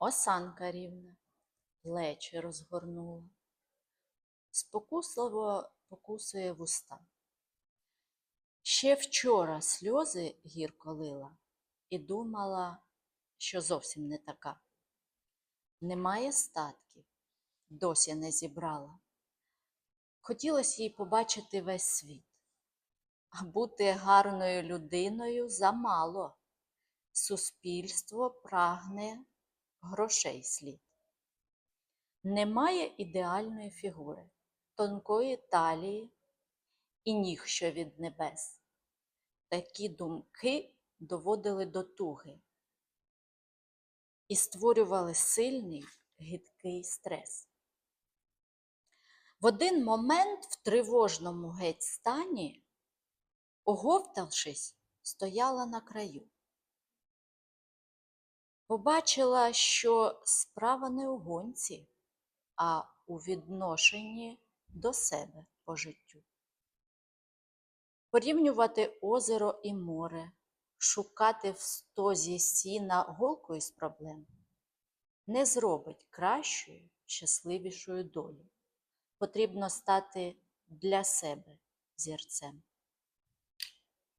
Осанка рівна, плечі розгорнула, спокусливо покусує вуста. Ще вчора сльози гірко лила і думала, що зовсім не така. Немає статків, досі не зібрала. Хотілося їй побачити весь світ, а бути гарною людиною замало. Суспільство прагне грошей слід. Немає ідеальної фігури, тонкої талії і ніг, що від небес. Такі думки доводили до туги і створювали сильний гидкий стрес. В один момент в тривожному геть стані, оговтавшись, стояла на краю. Побачила, що справа не у гонці, а у відношенні до себе по життю. Порівнювати озеро і море, шукати в стозі сіна голку із проблем не зробить кращою, щасливішою долю. Потрібно стати для себе зірцем.